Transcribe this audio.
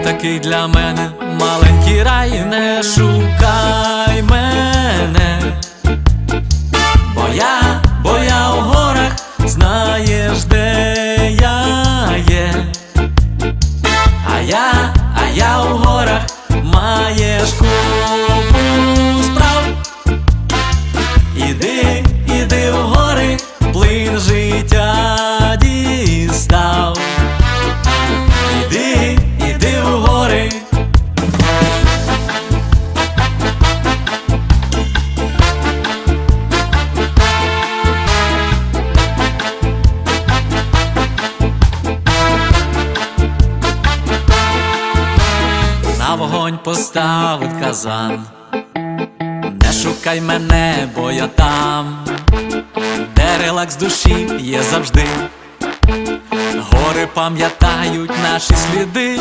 Отакий для мене маленький рай, не шукай мене, бо я, бо я у горах, знаєш, де я є. А я, а я у горах маєш купу справ. Іди, іди в гори, плин життя На вогонь поставив казан. Не шукай мене, бо я там, де релакс душі є завжди. Гори пам'ятають наші сліди,